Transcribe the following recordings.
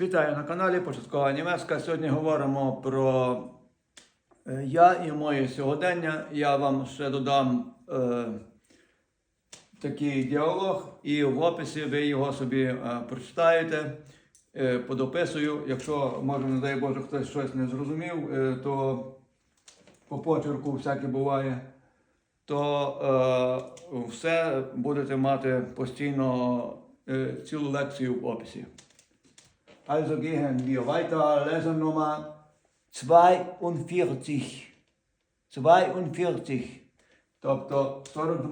Вітаю на каналі Початкова Німецька. Сьогодні говоримо про е, я і моє сьогодення. Я вам ще додам е, такий діалог, і в описі ви його собі е, прочитаєте. Е, подописую. Якщо, може, не дай Боже, хтось щось не зрозумів, е, то по почерку всяке буває, то е, все будете мати постійно е, цілу лекцію в описі. Also gehen wir weiter. Lesson Nummer 42. 42. Тобто 42.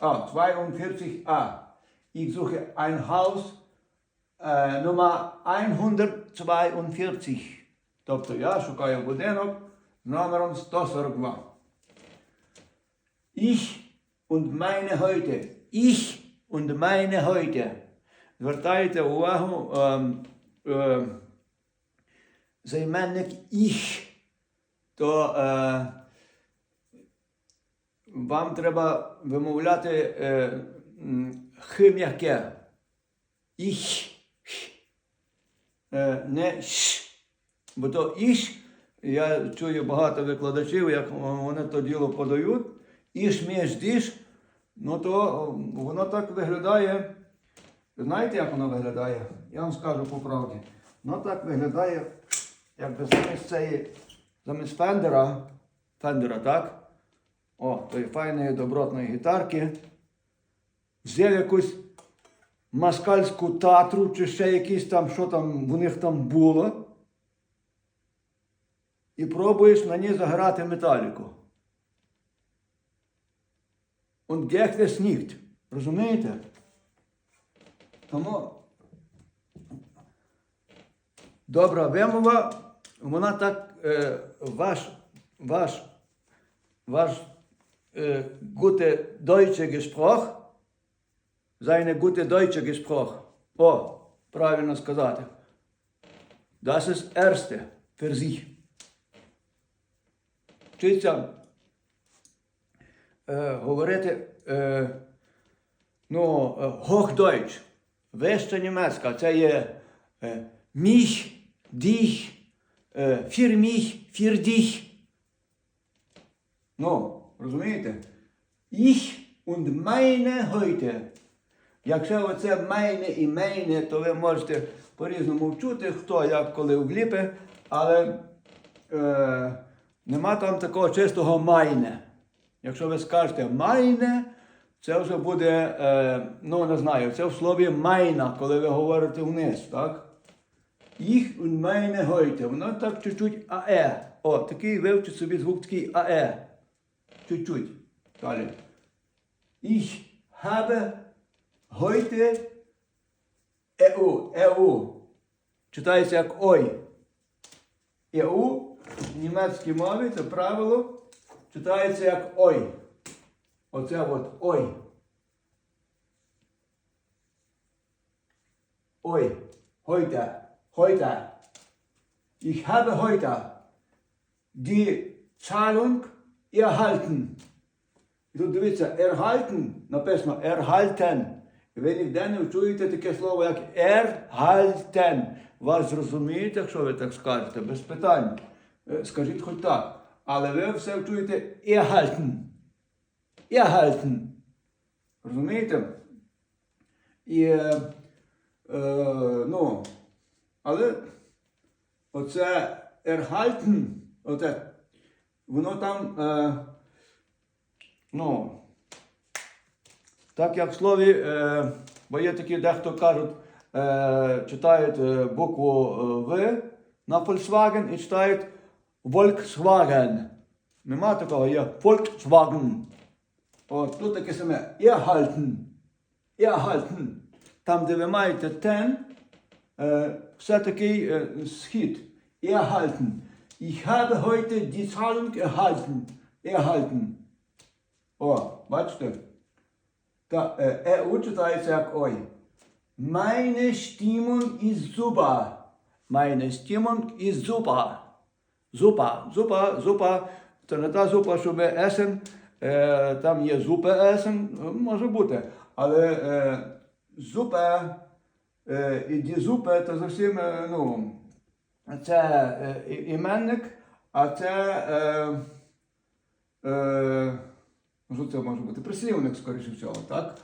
А, 42a. Ich suche ein Haus äh, Nummer 142. Тобто я шукаю будинок з номером 142. Ich und meine heute. Ich und meine heute. Звертайте увагу, ем, ем, займенник ich, то е, вам треба вимовляти е, х м'яке. Ich. Е, не ш. Бо то іш, я чую багато викладачів, як вони то діло подають. Іш між діш, ну то воно так виглядає. Знаєте, як воно виглядає? Я вам скажу по правді. Воно так виглядає, якби замість цієї, замість фендера, фендера, так? О, тої файної добротної гітарки. Взяв якусь москальську татру, чи ще якісь там, що там у них там було. І пробуєш на ній заграти металіку. Und geht es. Розумієте? Тому добра вимова, вона так, е, ваш, ваш, ваш е, gute deutsche Gespräch, seine gute deutsche Gespräch. О, правильно сказати. Das ist erste für sich. Вчиться е, говорити е, ну, е, Hochdeutsch, вища німецька, це є е, mich, dich, für mich, für dich. Ну, розумієте? Ich und meine heute. Якщо оце meine і meine, то ви можете по-різному вчути, хто як коли вліпе, але е, нема там такого чистого майне. Якщо ви скажете майне, це вже буде, е, ну не знаю, це в слові майна, коли ви говорите вниз, так? Їх meine heute. Воно так чуть-чуть АЕ. О, такий вивчить собі звук такий АЕ. Чуть-чуть. Далі. Ich habe heute EU. EU. Читається як ой. EU в німецькій мові це правило читається як ой. Оце от ой. Ой. Heute. Heute. Ich habe heute die Zahlung erhalten. Тут дивіться, erhalten, написано erhalten. Ви ніде не чуєте таке слово, як erhalten. Вас зрозумієте, якщо ви так скажете, без питань. Скажіть хоч так. Але ви все чуєте erhalten. Erhalten. Розумієте? І, е, ну, але оце erhalten, оце, воно там, е, ну, так як в слові, е, бо є такі дехто кажуть, е, читають е, букву е, В на Volkswagen і читають Volkswagen. Нема такого, є Volkswagen. От тут таке саме erhalten. Erhalten. Там, де ви маєте ten, е, все такий е, схід. Erhalten. Ich habe heute die Zahlung erhalten. Erhalten. О, бачите? Та е, EU читається як ой. Meine Stimmung ist super. Meine Stimmung ist super. Зупа, зупа, зупа. Це не та зупа, що ми есен. Е, там є зупа есен, може бути. Але е, зупа Е, і дізупе то зовсім, е, ну, це е, іменник, а це. Е, е, ну, що це може бути? Прислівник, скоріше всього, так?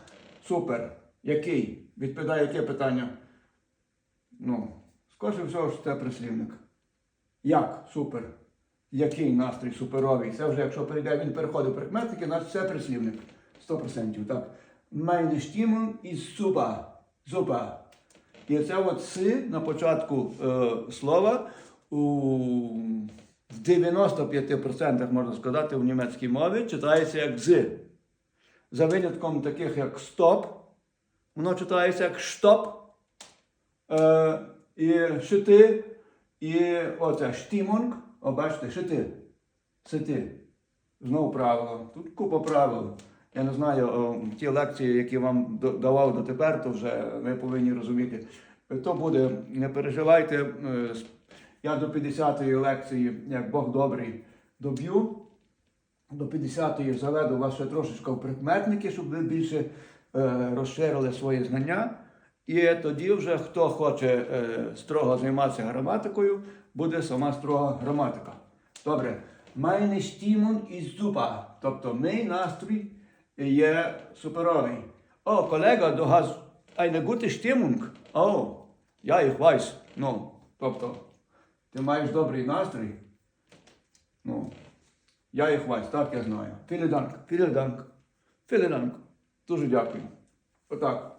Супер. Який? Відповідає, яке питання? Ну, скоріше всього, що це прислівник. Як? Супер. Який настрій суперовий? Це вже, якщо перейде, він переходить прикметники, значить це прислівник. 100%, так. Meine Stimmung ist super. Super. І це от си на початку е, слова у, в 95% можна сказати в німецькій мові читається як з. За винятком таких як стоп, воно читається як штоп. Е, і шити, і оце штімунг, о, шити. Сити. Знову правило. Тут купа правил. Я не знаю, ті лекції, які вам давав дотепер, то вже ви повинні розуміти. То буде, не переживайте. е, Я до 50-ї лекції, як Бог добрий, доб'ю. До 50-ї заведу вас ще трошечки в прикметники, щоб ви більше е, розширили свої знання. І тоді вже хто хоче е, строго займатися граматикою, буде сама строга граматика. Добре. Meine Stimmung ist super. Тобто мій настрій є суперовий. О, колега, du hast eine gute Stimmung. О, я їх weiß. Ну, тобто, ти маєш добрий настрій. Ну, я їх weiß, так я знаю. Vielen Dank, vielen Dank, vielen Dank. Дуже дякую. Отак.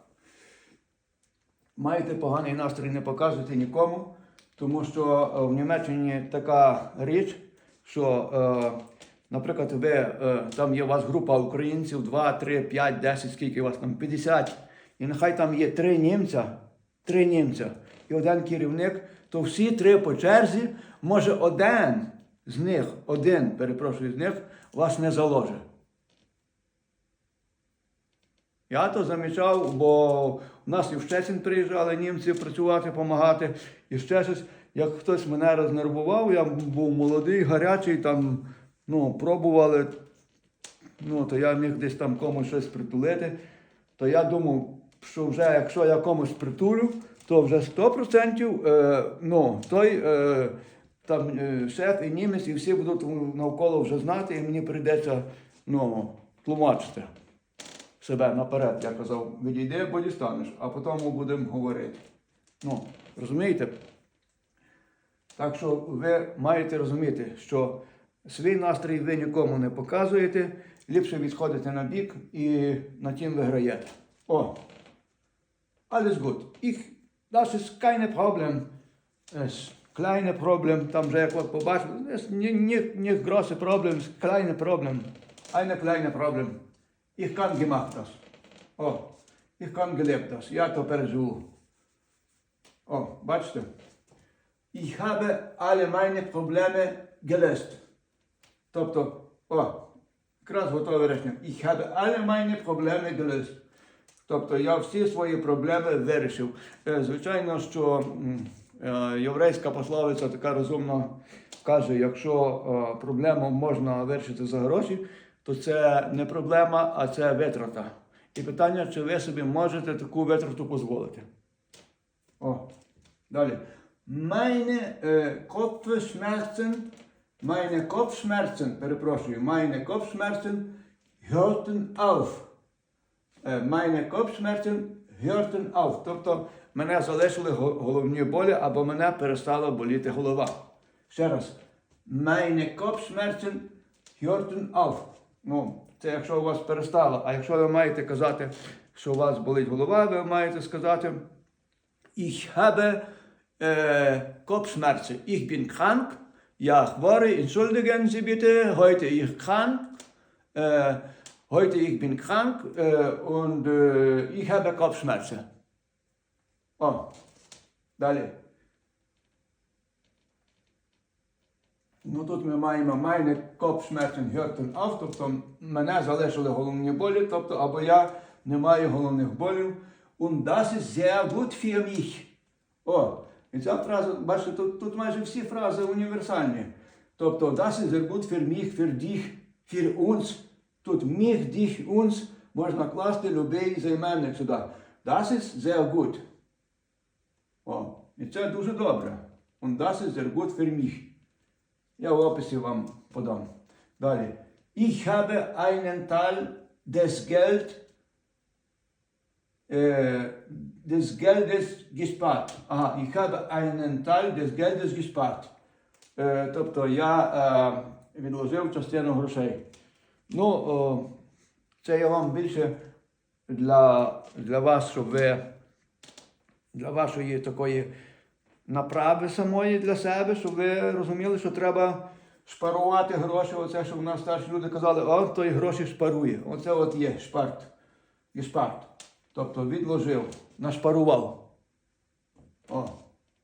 Маєте поганий настрій, не показуйте нікому, тому що в Німеччині така річ, що, е, наприклад, ви, е, там є у вас група українців, 2, 3, 5, 10, скільки у вас там, 50, і нехай там є три німця, три німця і один керівник, то всі три по черзі, може один з них, один, перепрошую, з них вас не заложить. Я то замічав, бо в нас і в Щецін приїжджали німці працювати, допомагати. І ще щось, як хтось мене рознервував, я був молодий, гарячий, там, ну, пробували, ну, то я міг десь там комусь щось притулити. То я думав, що вже якщо я комусь притулю, то вже 100% е, ну, той е, там, е, шеф і німець, і всі будуть навколо вже знати, і мені прийдеться ну, тлумачити себе наперед. Я казав, відійди, бо дістанеш, а потім будемо говорити. Ну, розумієте? Так що ви маєте розуміти, що свій настрій ви нікому не показуєте, ліпше відходите на бік і на тім виграєте. Alles gut. Das ist keine Problem. Kleine Problem. Eine kleine Problem. Ich kann gemacht das. О, ich kann gelebt das. Я то переживу. О, бачите? Alle meine Probleme gelöst. Тобто, о, якраз готове речення. Ich habe alle meine Probleme. Тобто я всі свої проблеми вирішив. Е, Звичайно, що е, єврейська пословиця така розумна каже, якщо е, проблему можна вирішити за гроші, то це не проблема, а це витрата. І питання, чи ви собі можете таку витрату дозволити. О, далі. Meine Kopfschmerzen, meine Kopfschmerzen, перепрошую, meine Kopfschmerzen hörten auf. Е, Meine Kopfschmerzen hörten auf. Тобто мене залишили головні болі або мене перестала боліти голова. Ще раз. Meine Kopfschmerzen hörten auf. Ну, це якщо у вас перестало. А якщо ви маєте казати, що у вас болить голова, ви маєте сказати Ich habe äh, Kopfschmerzen. Ich bin krank. Ja, хворий. Entschuldigen Sie bitte. Heute ich krank. Äh, heute ich bin krank äh, und äh, ich habe Kopfschmerzen. О, далі. Ну тут ми маємо meine Kopfschmerzen hörten auf, тобто мене залишили головні болі, тобто або я не маю головних болів. Und das ist sehr gut für mich. О, і ця фраза, бачите, тут, тут майже всі фрази універсальні. Тобто, das ist sehr gut für mich, für dich, für uns. Тут mich, dich, uns можна класти любий займенник сюди. Das ist sehr gut. О, і це дуже добре. Und das ist sehr gut für mich. Я в описі вам подам. Далі. Ich habe einen Teil des Geld äh, des Geldes gespart. Ага, ich habe einen Teil des Geldes gespart. Е, тобто я е, відложив частину грошей. Ну, о, це я вам більше для, для вас, щоб ви для вашої такої направи самої для себе, щоб ви розуміли, що треба шпарувати гроші. Оце, що в нас старші люди казали, о, той гроші шпарує. Оце от є шпарт. Гешпарт. Тобто відложив, нашпарував. О,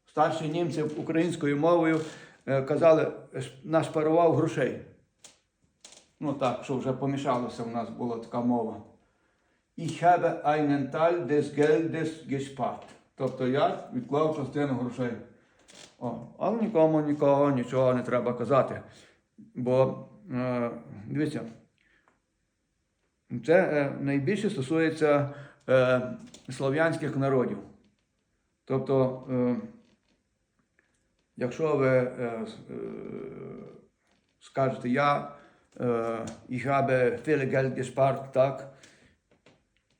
старші німці українською мовою е, казали, «Ш- нашпарував грошей. Ну так, що вже помішалося, в нас була така мова. Ich habe einen Teil des Geldes gespart. Тобто я відклав частину грошей. О, але нікому нікого нічого не треба казати. Бо е, дивіться, це е, найбільше стосується е, слов'янських народів. Тобто, е, якщо ви е, е, скажете, я е, ich habe viel так,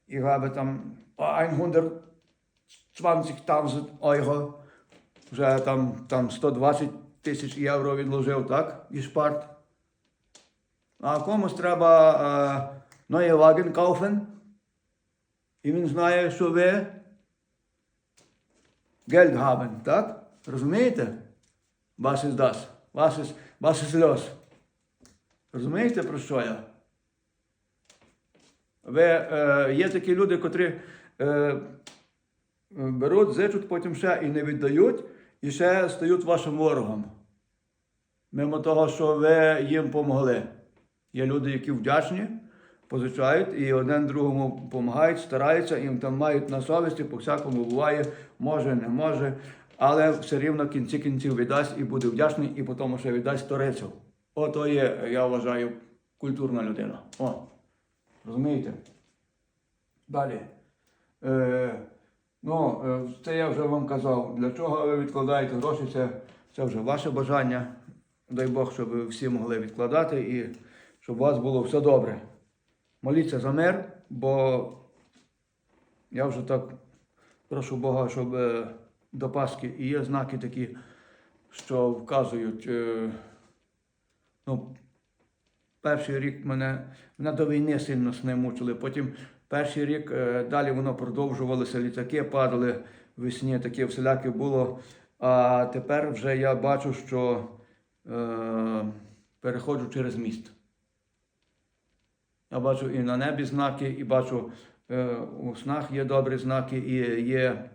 ich habe там 120.000 Euro, вже там, там 120 тисяч євро відложив, так, gespart. А комусь треба neue Wagen kaufen, і він знає, що ви haben, так? Розумієте? Ist das? Was ist, was? Розумієте, про що я? Ви, е, є такі люди, котрі е, беруть, зичуть, потім ще і не віддають, і ще стають вашим ворогом. Мимо того, що ви їм допомогли. Є люди, які вдячні, позичають і один другому допомагають, стараються, їм там мають на совісті, по всякому буває, може, не може, але все рівно в кінці кінців віддасть і буде вдячний, і потім ще віддасть сторицю. Ото є, я вважаю, культурна людина. О, розумієте? Далі. Е, ну, е, це я вже вам казав. Для чого ви відкладаєте гроші, це, це вже ваше бажання. Дай Бог, щоб ви всі могли відкладати і щоб у вас було все добре. Моліться за мир, бо я вже так прошу Бога, щоб е, до Пасхи і є знаки такі, що вказують. е, ну, перший рік мене, мене до війни сильно сни мучили. Потім перший рік е, далі воно продовжувалося, літаки падали весні, таке всіляке було. А тепер вже я бачу, що е, переходжу через міст. Я бачу і на небі знаки, і бачу е, у снах є добрі знаки, і є,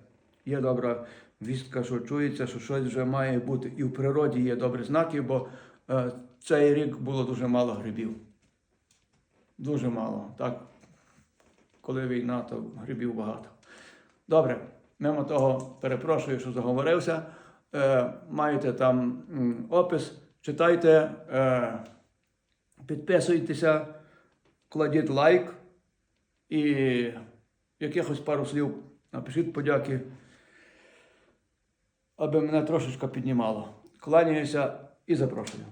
є добра вістка, що чується, що щось вже має бути. І в природі є добрі знаки, бо е, цей рік було дуже мало грибів. Дуже мало. Так, коли війна, то грибів багато. Добре, мимо того перепрошую, що заговорився. Е, маєте там опис, читайте, е, підписуйтеся, кладіть лайк і якихось пару слів напишіть подяки, аби мене трошечки піднімало. Кланяюся і запрошую.